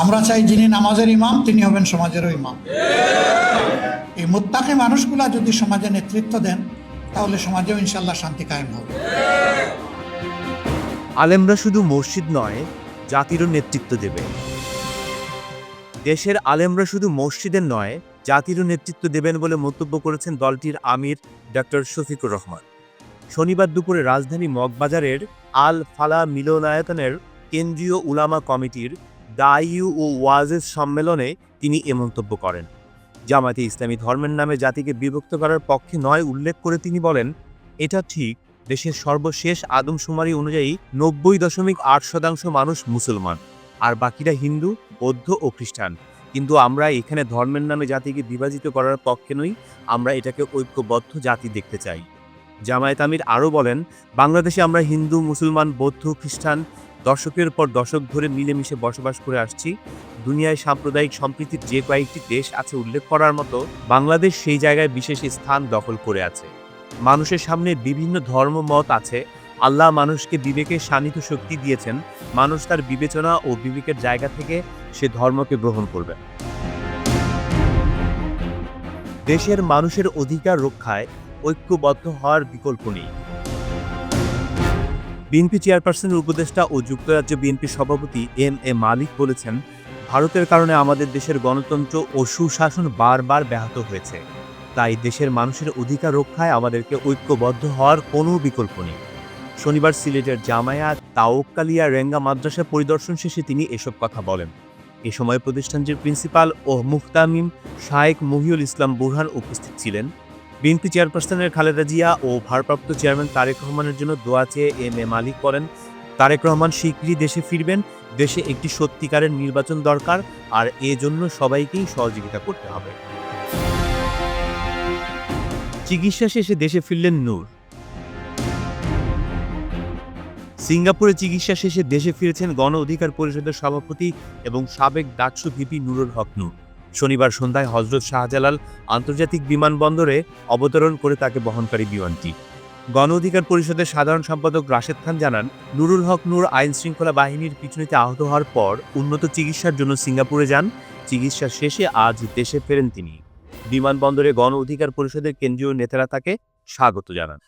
আমরা চাই যিনি নামাজের ইমাম, তিনি হবেন সমাজেরও ইমাম। এই মোত্তাকে মানুষগুলা যদি সমাজে নেতৃত্ব দেন, তাহলে সমাজেও ইনশাল্লাহ শান্তি কায়েম হবে। আলেমরা শুধু মসজিদ নয়, জাতিরও নেতৃত্ব দেবে। দেশের আলেমরা শুধু মসজিদের নয়, জাতিরও নেতৃত্ব দেবেন বলে মন্তব্য করেছেন দলটির আমির ডক্টর শফিকুর রহমান। শনিবার দুপুরে রাজধানী মগবাজারের আল ফালা মিলনায়তনের কেন্দ্রীয় উলামা কমিটির দায়ু ও ওয়াজেজ সম্মেলনে তিনি এ মন্তব্য করেন। জামাতে ইসলামী ধর্মের নামে জাতিকে বিভক্ত করার পক্ষে নয় উল্লেখ করে তিনি বলেন, এটা ঠিক, দেশের সর্বশেষ আদমশুমারি অনুযায়ী নব্বই দশমিক আট শতাংশ মানুষ মুসলমান, আর বাকিরা হিন্দু, বৌদ্ধ ও খ্রিস্টান। কিন্তু আমরা এখানে ধর্মের নামে জাতিকে বিভাজিত করার পক্ষে নই, আমরা এটাকে ঐক্যবদ্ধ জাতি দেখতে চাই। জামায়াত আমির আরও বলেন, বাংলাদেশে আমরা হিন্দু, মুসলমান, বৌদ্ধ, খ্রিস্টান দশকের পর দশক ধরে মিলেমিশে বসবাস করে আসছি। দুনিয়ায় সাম্প্রদায়িক সম্প্রীতির যে কয়েকটি দেশ আছে উল্লেখ করার মতো, বাংলাদেশ সেই জায়গায় বিশেষ স্থান দখল করে আছে। মানুষের সামনে বিভিন্ন ধর্ম, মত আছে। আল্লাহ মানুষকে বিবেকের শানিত শক্তি দিয়েছেন। মানুষ তার বিবেচনা ও বিবেকের জায়গা থেকে সে ধর্মকে গ্রহণ করবে। দেশের মানুষের অধিকার রক্ষায় ঐক্যবদ্ধ হওয়ার বিকল্প নেই। বিএনপি চেয়ারপারসনের উপদেষ্টা ও যুক্তরাজ্য বিএনপি সভাপতি এম এ মালিক বলেছেন, ভারতের কারণে আমাদের দেশের গণতন্ত্র ও সুশাসন বারবার ব্যাহত হয়েছে। তাই দেশের মানুষের অধিকার রক্ষায় আমাদেরকে ঐক্যবদ্ধ হওয়ার কোনো বিকল্প নেই। শনিবার সিলেটের জামায়াত তাওকালিয়া রেঙ্গা মাদ্রাসা পরিদর্শন শেষে তিনি এসব কথা বলেন। এ সময় প্রতিষ্ঠানটির প্রিন্সিপাল ও মুফতামিম শায়েক মহিউল ইসলাম বুরহান উপস্থিত ছিলেন। বিএনপি চেয়ারপারসনের খালেদা জিয়া ও ভারপ্রাপ্ত চেয়ারম্যান তারেক রহমানের জন্য দোয়া চেয়ে এম এ মালিক করেন। তারেক রহমান শীঘ্রই দেশে ফিরবেন। দেশে একটি সত্যিকারের নির্বাচন দরকার, আর এজন্য সবাইকেই সহযোগিতা করতে হবে। চিকিৎসা শেষে দেশে ফিরলেন নূর। সিঙ্গাপুরে চিকিৎসা শেষে দেশে ফিরেছেন গণ অধিকার পরিষদের সভাপতি এবং সাবেক ডাকসু ভিপি নুরুল হক নূর। শনিবার সন্ধ্যায় হজরত শাহজালাল আন্তর্জাতিক বিমানবন্দরে অবতরণ করে তাকে বহনকারী বিমানটি। গণ অধিকার পরিষদের সাধারণ সম্পাদক রাশেদ খান জানান, নুরুল হক নূর আইন শৃঙ্খলা বাহিনীর পিছনেতে আহত হওয়ার পর উন্নত চিকিৎসার জন্য সিঙ্গাপুরে যান। চিকিৎসা শেষে আজ দেশে ফেরেন তিনি। বিমানবন্দরে গণ অধিকার পরিষদের কেন্দ্রীয় নেতারা তাকে স্বাগত জানান।